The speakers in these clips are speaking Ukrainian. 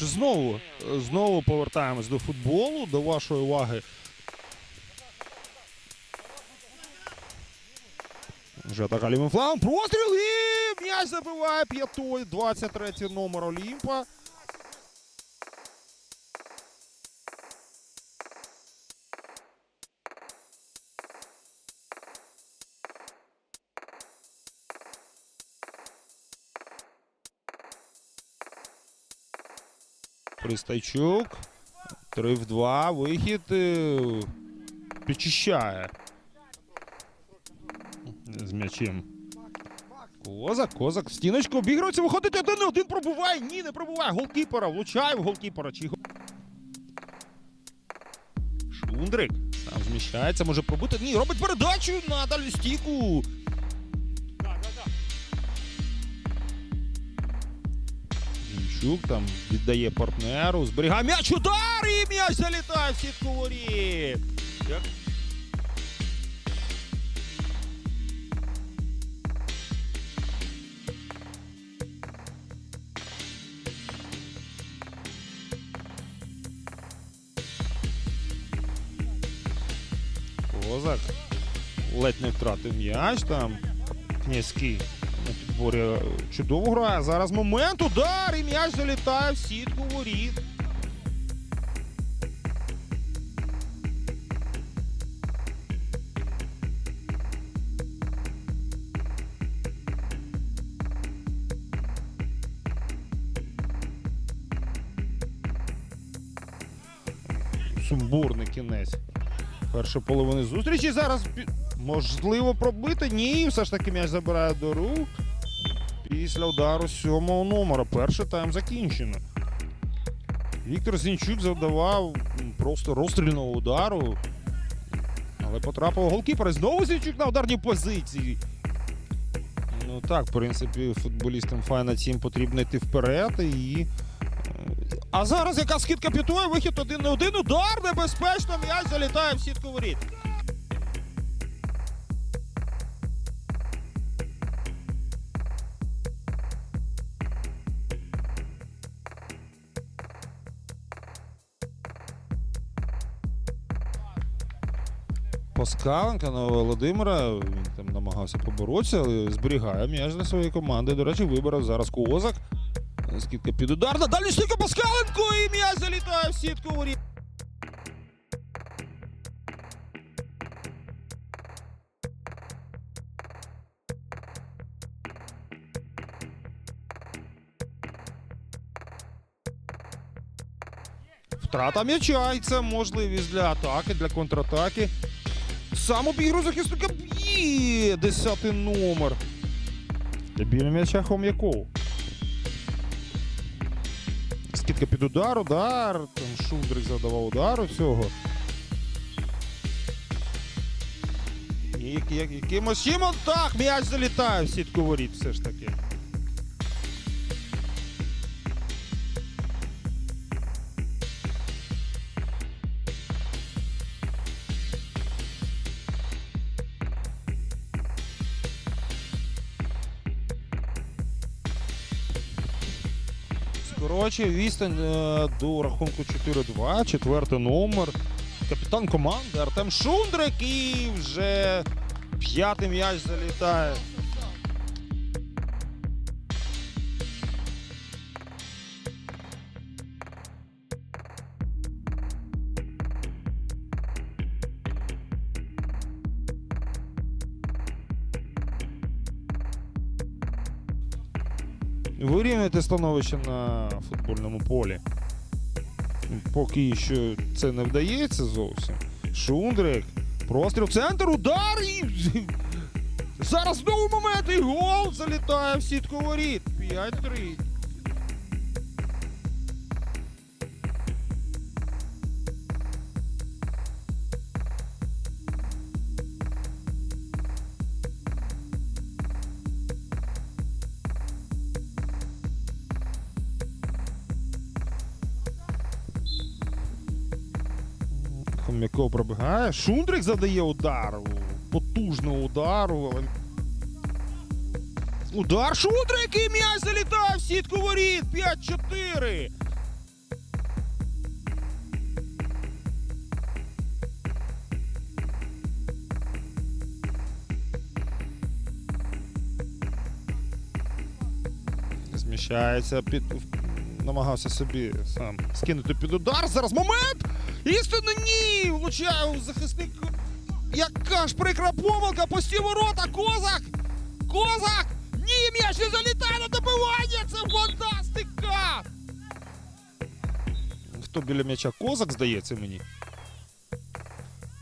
Знову, знову повертаємось до футболу, до вашої уваги. Вже атака лівим флангом. Простріл і м'яч забиває п'ятою. 23 номер Олімпа. Пристайчук. 3 в 2. Вихід. е, Підчищає. З м'ячем. Козак, козак. в Стіночку обігрується, виходить один один пробуває. Ні, не пробуває. Голкіпера. Влучає в голкіпера. Чи... Шундрик. Там зміщається, може пробити. Ні, робить передачу на дальню стійку. Зінчук там віддає партнеру, зберігає м'яч, удар і м'яч залітає в сітку воріт. Козак ледь не втратив м'яч там. Князький на підборі е, чудово грає. Зараз момент, удар і м'яч залітає в сітку воріт. Сумбурний кінець. Перша половина зустрічі зараз можливо пробити. Ні, все ж таки м'яч забирає до рук. Після удару сьомого номера. Перший тайм закінчено. Віктор Зінчук завдавав просто розстрільного удару. Але потрапив голкіпер. Знову Зінчук на ударній позиції. Ну так, в принципі, футболістам Файна Тім потрібно йти вперед і. е, А зараз яка скидка п'ятої, вихід один на один, удар небезпечно, м'яч залітає в сітку воріт. Паскаленка на Володимира. Він там намагався поборотися, але зберігає м'яч для своєї команди. До речі, вибрав зараз Козак. Скидка під удар. На дальню і м'яч залітає в сітку воріт. Втрата м'яча, і це можливість для атаки, для контратаки. Сам обігру захисника б'є. Десятий номер. Біля м'яча Хом'яков. Скидка під удар, удар. Там Шундрик задавав удару цього. І як, як, якимось чимом так, м'яч залітає в сітку воріт все ж таки. Скорочує відстань е, до рахунку 4-2, четвертий номер. Капітан команди Артем Шундрик і вже п'ятий м'яч залітає. Вирівняти становище на футбольному полі. Поки що це не вдається зовсім. Шундрик. Простріл центр, удар і. Зараз знову момент і гол залітає в сітку воріт. 5-3. Верхом якого пробігає. Шундрик задає удар. Потужно удару. Удар Шундрик і м'яч залітає в сітку воріт. 5-4. Зміщається під намагався собі сам скинути під удар. Зараз момент. Істинно ні! Влучає захисник. Яка ж прикра помилка! Пусті ворота! Козак! Козак! Ні, м'яч не залітає на добивання! Це фантастика! Хто біля м'яча? Козак, здається мені.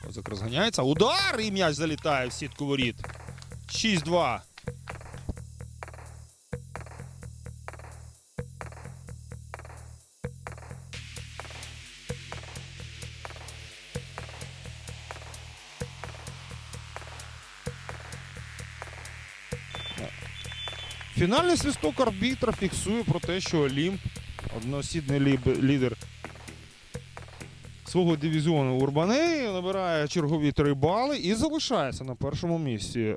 Козак розганяється. Удар! І м'яч залітає в сітку воріт. 6-2. Фінальний свисток арбітра фіксує про те, що Олімп, одноосідний ліб- лідер свого дивізіону Урбанеї, набирає чергові три бали і залишається на першому місці.